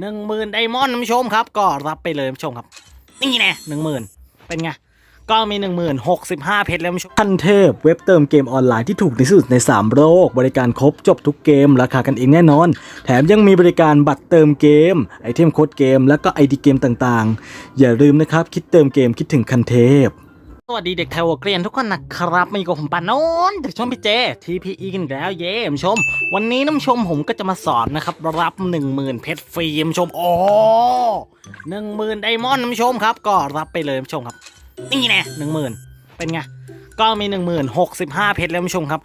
หนึ่งหมื่นไดมอนด์ท่านผู้ชมครับ ก็รับไปเลยท่านผู้ชมครับ นี่แน่หนึ่งหมื่นเป็นไงก็มี 1 0 0 0 65 เพชรแล้วมั้ชมทันเทพเว็บเติมเกมออนไลน์ที่ถูกที่สุดใน 3 โลก บริการครบจบทุกเกม ราคากันเองแน่นอน แถมยังมีบริการบัตรเติมเกม ไอเทมโค้ดเกม แล้วก็ไอดีเกมต่างๆ อย่าลืมนะครับ คิดเติมเกมคิดถึงคันเทพ สวัสดีเด็กไทยหัวเกรียนทุกคนนะครับมาอยู่กับผมปานนท์จากช่องพี่เจ TPE กันอีกแล้วเย้ท่านผู้ชม วันนี้น้ำชมผมก็จะมาสอนนะครับ รับ 10,000เพชรฟรีมชม โอ้หนึ่งหมื่นไดมอนด์น้ำชมครับ ก็รับไปเลยน้ำชมครับ นี่แน่หนึ่งหมื่นเป็นไง ก็มี 1 0 0 0 65 เพชรแล้วน้ำชมครับ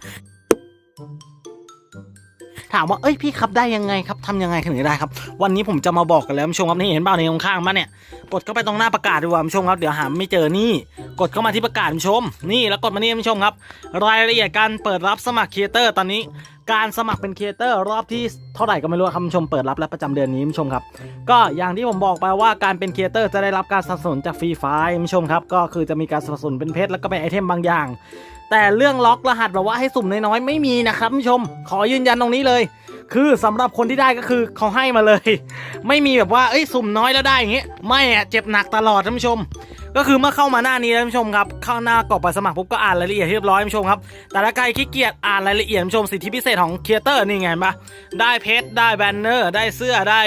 ถามว่าเอ้ยพี่ครับได้ยังไงครับทำยังไงถึงจะได้ครับ วันนี้ผมจะมาบอกกันแล้วท่านผู้ชมครับนี่เห็นเปล่าในตรงข้างมาเนี่ยกดเข้าไปตรงหน้าประกาศดีกว่าท่านผู้ชมครับเดี๋ยวหาไม่เจอนี่ กดเข้ามาที่ประกาศท่านผู้ชม นี่แล้วกดมานี่ท่านผู้ชมครับ รายละเอียดการเปิดรับสมัครครีเอเตอร์ตอนนี้การสมัครเป็นครีเอเตอร์รอบที่เท่าไหร่ก็ไม่รู้ครับท่านผู้ชมเปิดรับแล้วประจำเดือนนี้ท่านผู้ชมครับ ก็อย่างที่ผมบอกไปว่าการเป็นครีเอเตอร์จะได้รับการสนับสนุนจากฟรีไฟล์ท่านผู้ชมครับ ก็คือจะมีการสนับสนุนเป็นเพชรแล้วก็เป็นไอเทมบางอย่าง แต่เรื่องล็อกรหัสแบบว่าให้สุ่มน้อยๆไม่มีนะครับท่านผู้ชม ขอยืนยันตรงนี้เลย คือสำหรับคนที่ได้ก็คือเขาให้มาเลย ไม่มีแบบว่าเอ้ยสุ่มน้อยแล้วได้อย่างเงี้ยไม่อะเจ็บหนักตลอดท่านผู้ชม ก็คือเมื่อเข้ามาหน้านี้ท่านผู้ชมครับเข้าหน้ากรอกใบสมัครปุ๊บก็อ่านรายละเอียดเรียบร้อยท่านผู้ชมครับแต่ถ้าใครขี้เกียจอ่านรายละเอียดท่านผู้ชมสิทธิพิเศษของเครีเอเตอร์นี่ไงปะได้เพชรได้แบนเนอร์ ได้เสื้อได้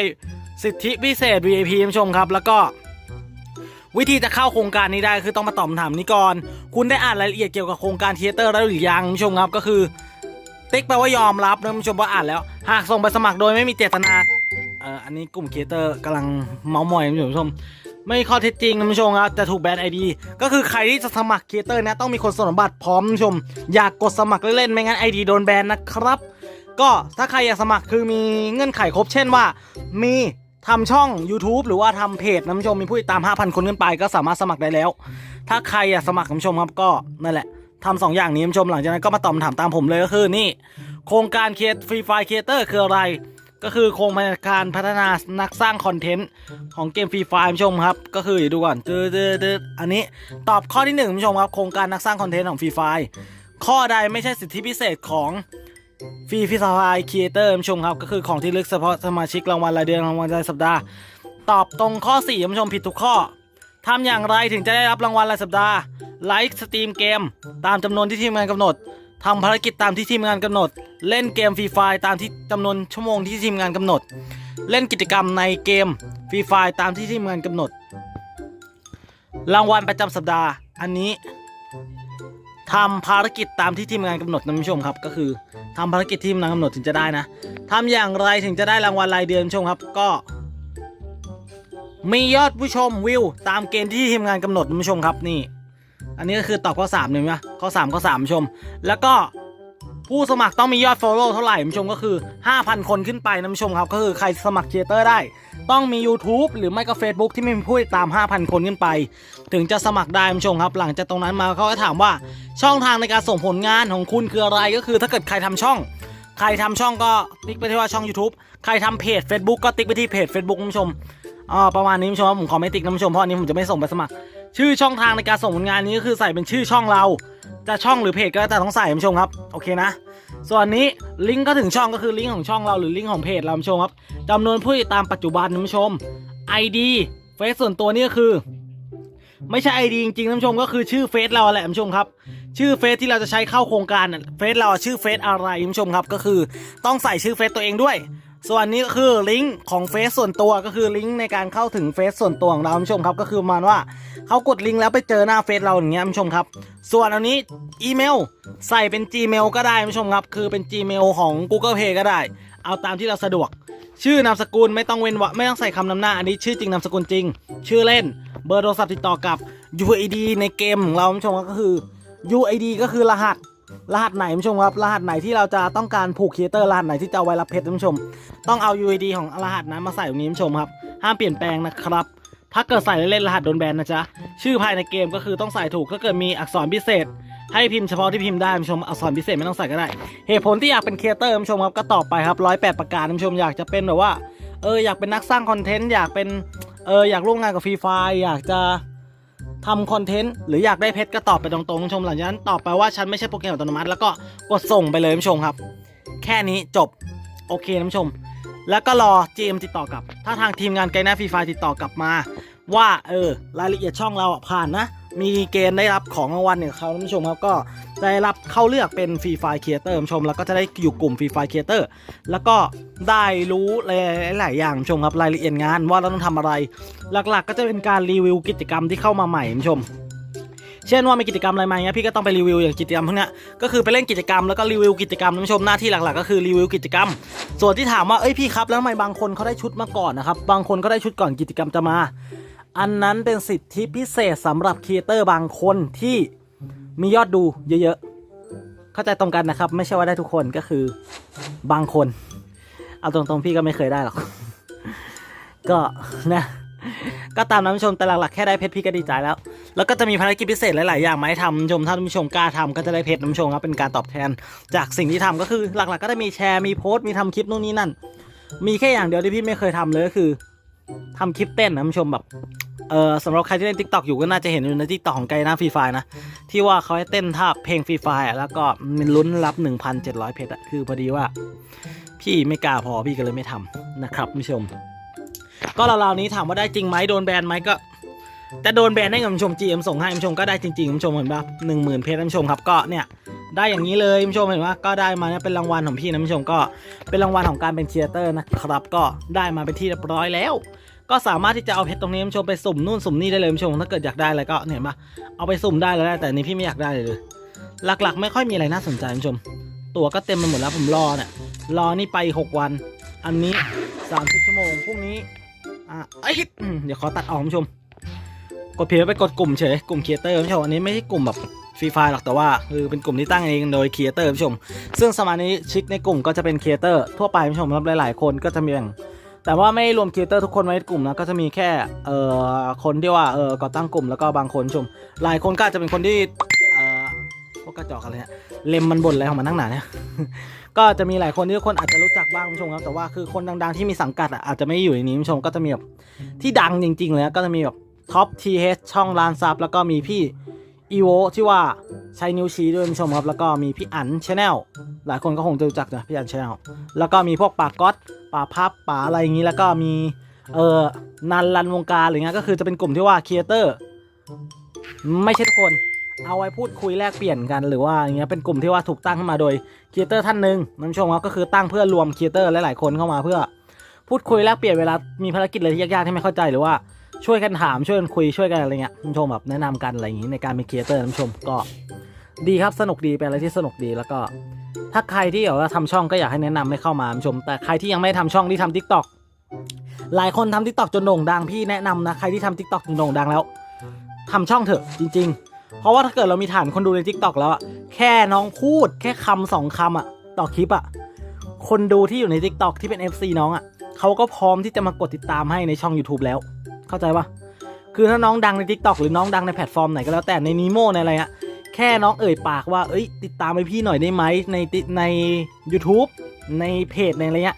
สิทธิพิเศษ VIP ท่านผู้ชมครับ แล้วก็ วิธีจะเข้าโครงการนี้ได้คือต้องมาตอบคำถามนี้ก่อน คุณได้อ่านรายละเอียดเกี่ยวกับโครงการเทเตอร์แล้วหรือยังผู้ชมครับก็คือ ติ๊กแปลว่ายอมรับนะคุณผู้ชมว่าอ่านแล้ว หากส่งไปสมัครโดยไม่มีเจตนาเอ่ออันนี้กลุ่มเอเตอร์กำลังเมาส์มอยคุณผู้ชมไม่ข้อเท็จจริงคุณผู้ชมครับจะถูกแบนไอดีก็คือใครที่จะสมัครครีเอเตอร์เนี่ยต้องมีคนสมบัติพร้อมคุณผู้ชม อยากกดสมัครเล่นๆไม่งั้นไอดีโดนแบนนะครับ ก็ถ้าใครอยากสมัครคือมีเงื่อนไขครบเช่นว่า มี ทำช่อง YouTube หรือว่าทำเพจนะคุณผู้ชมมีผู้ติดตาม 5,000 คนขึ้นไปก็สามารถสมัครได้แล้ว ถ้าใครอยากสมัครคุณผู้ชมครับก็นั่นแหละทำสองอย่างนี้คุณผู้ชมหลังจากนั้นก็มาตอบคำถามตามผมเลยก็คือนี่ โครงการเคสฟรีไฟครีเอเตอร์คืออะไร ก็คือโครงการพัฒนานักสร้างคอนเทนต์ของเกมฟรีไฟคุณผู้ชมครับ ก็คือเดี๋ยวดูก่อนตืดๆๆอันนี้ตอบข้อที่หนึ่งผู้ชมครับโครงการนักสร้างคอนเทนต์ของฟรีไฟข้อใดไม่ใช่สิทธิพิเศษของ ฟรีฟิสไฟครีเอเตอร์ผู้ชมครับ ก็คือของที่ลึกเฉพาะสมาชิกรางวัลรายเดือนรางวัลรายสัปดาห์ ตอบตรงข้อ4ผู้ชมผิดทุกข้อทำอย่างไรถึงจะได้รับรางวัลรายสัปดาห์ไลฟ์สตรีมเกม ตามจำนวนที่ทีมงานกำหนดทำภารกิจตามที่ทีมงานกำหนด เล่นเกมฟรีไฟตามที่จำนวนชั่วโมงที่ทีมงานกำหนด เล่นกิจกรรมในเกมฟรีไฟตามที่ทีมงานกำหนด รางวัลประจำสัปดาห์ อันนี้ ทำภารกิจตามที่ทีมงานกำหนดนะผู้ชมครับ ก็คือทำภารกิจที่ทีมงานกำหนดถึงจะได้นะทำอย่างไรถึงจะได้รางวัลรายเดือนผู้ชมครับก็ มียอดผู้ชมวิวตามเกณฑ์ที่ทีมงานกำหนดนะผู้ชมครับนี่ อันนี้ก็คือตอบข้อ3เลยไหมข้อ3ข้อ3ชม แล้วก็ผู้สมัครต้องมียอด follow เท่าไหร่ผู้ชมก็คือ 5,000 คนขึ้นไปนะผู้ชมครับ ก็คือใครสมัครครีเอเตอร์ได้ ต้องมี YouTube หรือไม่ก็ Facebook ที่มีผู้ติดตาม 5,000 คนขึ้นไป ถึงจะสมัครได้ผู้ชมครับ หลังจากตรงนั้นมาเขาก็ถามว่าช่องทางในการส่งผลงานของคุณคืออะไรก็คือถ้าเกิดใครทำช่อง ใครทำช่องก็ติ๊กไปที่ว่าช่อง YouTube ใครทำเพจ Facebook ก็ติ๊กไปที่เพจ Facebook คุณผู้ชมอ๋อประมาณนี้คุณผู้ชมผมขอไม่ติ๊กนะคุณผู้ชมเพราะอันนี้ผมจะไม่ส่งไปสมัคร ชื่อช่องทางในการส่งผลงานนี้ก็คือใส่เป็นชื่อช่องเรา จะช่องหรือเพจก็แล้วแต่ต้องใส่คุณผู้ชมครับโอเคนะ ส่วนนี้ลิงก์ก็ถึงช่องก็คือลิงก์ของช่องเราหรือลิงก์ของเพจเราผู้ชมครับจำนวนผู้ติดตามปัจจุบันผู้ชม ID เฟซส่วนตัวนี่ก็คือ ไม่ใช่ ID จริงๆท่านผู้ชมก็คือชื่อเฟซเราแหละท่านผู้ชมครับ ชื่อเฟซที่เราจะใช้เข้าโครงการน่ะเฟซเราชื่อเฟซอะไรท่านผู้ชมครับ ก็คือต้องใส่ชื่อเฟซตัวเองด้วย ส่วนนี้ก็คือลิงก์ของเฟซส่วนตัวก็คือลิงก์ในการเข้าถึงเฟซส่วนตัวของเราท่านผู้ชมครับก็คือมาณว่าเขากดลิงก์แล้วไปเจอหน้าเฟซเราอย่างเงี้ยท่านผู้ชมครับ ส่วนอันนี้อีเมลใส่เป็น Gmail ก็ได้ท่านผู้ชมครับ คือเป็น Gmail ของ Google Play ก็ได้ เอาตามที่เราสะดวก ชื่อนามสกุลไม่ต้องเว้นวรรคไม่ต้องใส่คำนำหน้า อันนี้ชื่อจริงนามสกุลจริง ชื่อเล่นเบอร์โทรศัพท์ติดต่อกับ UID ในเกมของเราท่านผู้ชมก็คือ UID ก็คือรหัส รหัสไหนผู้ชมครับรหัสไหนที่เราจะต้องการผูกครีเอเตอร์รหัสไหนที่จะเอาไว้รับเพชรผู้ชม ต้องเอา UID ของรหัสนั้นมาใส่ตรงนี้ผู้ชมครับ ห้ามเปลี่ยนแปลงนะครับ ถ้าเกิดใส่เล่นๆรหัสโดนแบนนะจ๊ะชื่อภายในเกมก็คือต้องใส่ถูกถ้าเกิดมีอักษรพิเศษ ให้พิมพ์เฉพาะที่พิมพ์ได้ผู้ชมอักษรพิเศษไม่ต้องใส่ก็ได้ เหตุผลที่อยากเป็นครีเอเตอร์ผู้ชมครับก็ตอบไปครับร้อยแปดประการผู้ชมอยากจะเป็นแบบว่าเอออยากเป็นนักสร้างคอนเทนต์อยากเป็นเอออยากร่วมงานกับฟรีไฟอยากจะ ทำคอนเทนต์หรืออยากได้เพชรก็ตอบไปตรงๆชมหลังจากนั้นตอบไปว่าฉันไม่ใช่โปรแกรมอัตโนมัติ แล้วก็กดส่งไปเลยนผู้ชมครับ แค่นี้จบโอเคท่านผู้ชม แล้วก็รอ GM ติดต่อกลับ ถ้าทางทีมงานไกด์หน้าฟรีไฟติดต่อกลับมา ว่าเออรายละเอียดช่องเราอะผ่านนะ มีเกณฑ์ได้รับของรางวัลเนี่ยเขาท่านผู้ชมครับก็ได้รับเข้าเลือกเป็นฟรีไฟครีเอเตอร์ชม แล้วก็จะได้อยู่กลุ่มฟรีไฟครีเอเตอร์แล้วก็ได้รู้หลายๆอย่างชมครับรายละเอียดงานว่าเราต้องทำอะไร หลักๆ ก็จะเป็นการรีวิวกิจกรรมที่เข้ามาใหม่ชมเช่นว่ามีกิจกรรมอะไรมาเงี้ยพี่ก็ต้องไปรีวิวอย่างกิจกรรมพวกนี้ก็คือไปเล่นกิจกรรมแล้วก็รีวิวกิจกรรมท่านผู้ชมหน้าที่หลักๆ ก็คือรีวิวกิจกรรม ส่วนที่ถามว่าเอ้ยพี่ครับแล้วทำไมบางคนเขาได้ชุดมาก่อนนะครับบางคนก็ได้ชุดก่อนกิจกรรมจะมา อันนั้นเป็นสิทธิพิเศษสำหรับครีเอเตอร์บางคนที่มียอดดูเยอะๆ เข้าใจตรงกันนะครับ ไม่ใช่ว่าได้ทุกคนก็คือบางคน เอาตรงๆพี่ก็ไม่เคยได้หรอก ก็นะ ก็ตามนั้นผู้ชมแต่หลักๆแค่ได้เพชรพี่ก็ดีใจแล้ว แล้วก็จะมีภารกิจพิเศษหลายๆอย่างมาให้ทำชมถ้าท่านผู้ชมกล้าทำก็จะได้เพชรท่านผู้ชมครับเป็นการตอบแทน จากสิ่งที่ทำก็คือหลักๆ ก็ได้มีแชร์มีโพสต์มีทำคลิปนู่นนี่นั่น มีแค่อย่างเดียวที่พี่ไม่เคยทำเลยก็คือทำคลิปเต้นนะท่านผู้ชมแบบ เออสำหรับใครที่เล่นทิกตอกอยู่ก็น่าจะเห็นอยู่ในทิกตอกของไกด์น้าฟรีไฟนะ ที่ว่าเขาให้เต้นท่าเพลงฟรีไฟอะแล้วก็มีลุ้นรับ 1,700 เพชรอะคือพอดีว่า พี่ไม่กล้าพอพี่ก็เลยไม่ทำนะครับผู้ชม ก็ราวๆนี้ถามว่าได้จริงไหมโดนแบนไหมก็แต่โดนแบนได้กับผู้ชม GM ส่งให้ผู้ชมก็ได้จริงๆผู้ชมเห็นปะหนึ่งหมื่นเพชรผู้ชมครับก็เนี่ยได้อย่างนี้เลยผู้ชมเห็นว่าก็ได้มาเนี่ยเป็นรางวัลของพี่นะผู้ชมก็เป็นรางวัลของการเป็นครีเอเตอร์นะครับก็ได้มาเป็นที่เรียบร้อยแล้ว ก็สามารถที่จะเอาเพชรตรงนี้ผู้ชมไปสุ่มนู่นสุ่มนี่ได้เลยผู้ชมถ้าเกิดอยากได้อะไรก็เนี่ยเห็นปะเอาไปสุ่มได้แล้วได้แต่นี้พี่ไม่อยากได้เลย หลักๆ ไม่ค่อยมีอะไรน่าสนใจผู้ชม ตั๋วก็เต็มไปหมดแล้วผมรอเนี่ยรอนี่ไป 6 วัน อันนี้ 30 ชั่วโมงพรุ่งนี้อะเอ้ยเดี๋ยวขอตัดออกผู้ชม กดเพียไปกดกลุ่มเฉยกลุ่มครีเอเตอร์ผู้ชมอันนี้ไม่ใช่กลุ่มแบบฟรีไฟหรอกแต่ว่าคือเป็นกลุ่มที่ตั้งเองโดยครีเอเตอร์ผู้ชม ซึ่งสมาชิกในกลุ่มก็จะเป็นครีเอเตอร์ทั่วไปผู้ชมครับหลายๆ คนก็จะมีแบ่ง แต่ว่าไม่รวมครีเอเตอร์ทุกคนไว้ในกลุ่มนะก็จะมีแค่เอ่อคนที่ว่าเอ่อก่อตั้งกลุ่มแล้วก็บางคนชม หลายคนก็อาจจะเป็นคนที่เอ่อพวกกระจอกอะไรเนี่ยเล็มมันบ่นอะไรของมันนั่งหนาเนี่ย ก็จะมีหลายคนที่ทุกคนอาจจะรู้จักบ้างผู้ชมครับแต่ว่าคือคนดังๆที่มีสังกัดอะอาจจะไม่อยู่ในนี้ผู้ชมก็จะมีแบบที่ดังจริงๆเลยนะก็จะมีแบบท็อปทีเช่องลานซับแล้วก็มีพี่ อีโวที่ว่าใช้นิ้วชี้ด้วยผู้ชมครับ แล้วก็มีพี่อันชาแนลหลายคนก็คงจะรู้จักนะพี่อันชาแนลแล้วก็มีพวกป่าก๊อตป่าพับป่าอะไรอย่างนี้แล้วก็มีเออนันรันวงการอะไรเงี้ยก็คือจะเป็นกลุ่มที่ว่าครีเอเตอร์ไม่ใช่ทุกคนเอาไว้พูดคุยแลกเปลี่ยนกันหรือว่าอย่างเงี้ยเป็นกลุ่มที่ว่าถูกตั้งขึ้นมาโดยครีเอเตอร์ท่านหนึ่งน้ำชมครับก็คือตั้งเพื่อรวมครีเอเตอร์หลายๆคนเข้ามาเพื่อ พูดคุยแลกเปลี่ยนเวลามีภารกิจอะไรที่ยากๆที่ไม่เข้าใจหรือว่า ช่วยกันถามช่วยกันคุยช่วยกันอะไรเงี้ยน้ำชมแบบแนะนำกันอะไรอย่างงี้ในการเป็นครีเอเตอร์น้ำชมก็ดีครับสนุกดีเป็นอะไรที่สนุกดีแล้วก็ ถ้าใครที่แบบว่าทำช่องก็อยากให้แนะนำให้เข้ามาน้ำชม แต่ใครที่ยังไม่ทำช่องที่ทำทิกตอกหลายคนทำทิกตอกจนโด่งดังพี่แนะนำนะใครที่ทำทิกตอกจนโด่งดังแล้วทำช่องเถอะจริง ๆ เพราะว่าถ้าเกิดเรามีฐานคนดูใน t ิ k t o k แล้วอะแค่น้องพูดแค่คำสองคำอะต่อคลิปอะคนดูที่อยู่ใน t ิ k t o k ที่เป็น FC น้องอะเขาก็พร้อมที่จะมากดติดตามให้ในช่อง YouTube แล้ว เข้าใจปะคือถ้าน้องดังใน t ิ k t o k หรือน้องดังในแพลตฟอร์มไหนก็แล้วแต่ในนีโมในอะไรอะแค่น้องเอ่ยปากว่า เอ้ย ติดตามไปพี่หน่อยได้ไหมในติใน YouTube ในเพจในอะไรเงี้ย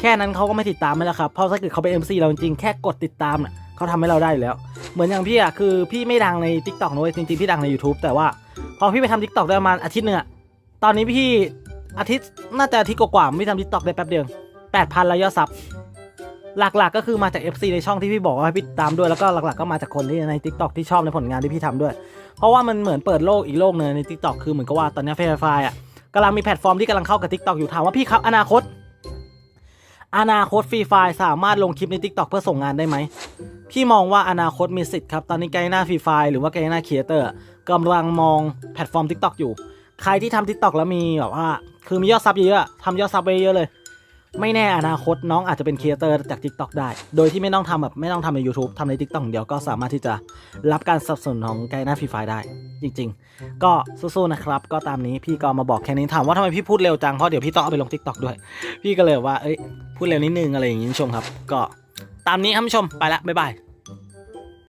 แค่นั้นเขาก็ไม่ติดตามไม่แล้วครับเพราะถ้าเกิดเขาเป็น MC เราจริงแค่กดติดตามน่ะเขาทำให้เราได้อยู่แล้ว เหมือนอย่างพี่อะคือพี่ไม่ดังใน t ิ k t o k นะเว้ยจริงๆพี่ดังใน YouTube แต่ว่าพอพี่ไปทำ t ิ k t o k ได้ประมาณอาทิตย์หนึ่งอะตอนนี้พี่อาทิตย์น่าจะอาทิตย์กว่าๆไม่ทำ t ิ k t o k ได้แป๊บเดียวแปดพันแล้วยอดซับ หลักๆก็คือมาจาก FC ในช่องที่พี่บอกว่าให้พี่ตามด้วยแล้วก็หลักๆก็มาจากคนที่ใน t ิ k t o k ที่ชอบในผลงานที่พี่ทำด้วย เพราะว่ามันเหมือนเปิดโลกอีกโลกหนึ่งใน t ิ k t o k คือเหมือนกับว่าตอนนี้เฟซไฟอะกำลังมีแพลตฟอร์มที่กำลังเข้ากับ t ิ k t o k อยู่ถามว่าพี่ครับอนาคต อนาคตฟรีไฟสามารถลงคลิปใน t ิ k t o k เพื่อส่งงานได้ไหมพี่มองว่าอนาคตมีสิทธิ์ครับตอนนี้ไกด์หน้าฟรีไฟหรือว่าไกด์หน้าครีเอเตอร์กำลังมองแพลตฟอร์ม TikTok อยู่ ใครที่ทำ TikTok แล้วมีแบบว่าคือมียอดซับเยอะทำยอดซับไปเยอะเลย ไม่แน่อนาคตน้องอาจจะเป็นครีเอเตอร์จาก TikTok ได้ โดยที่ไม่ต้องทำแบบไม่ต้องทำใน YouTube ทำใน TikTok อย่างเดียวก็สามารถที่จะรับการสนับสนุนของไกด์หน้าฟรีไฟได้ จริง ๆ ก็สู้ๆนะครับ ก็ตามนี้พี่ก็มาบอกแค่นี้ถามว่าทำไมพี่พูดเร็วจัง เพราะเดี๋ยวพี่ต้องเอาไปลง TikTok ด้วย พี่ก็เลยว่าเอ้ยพูดเร็วนิดนึงอะไรอย่างนี้ชมครับ ก็ตามนี้ครับผู้ชมไปละบ๊ายบาย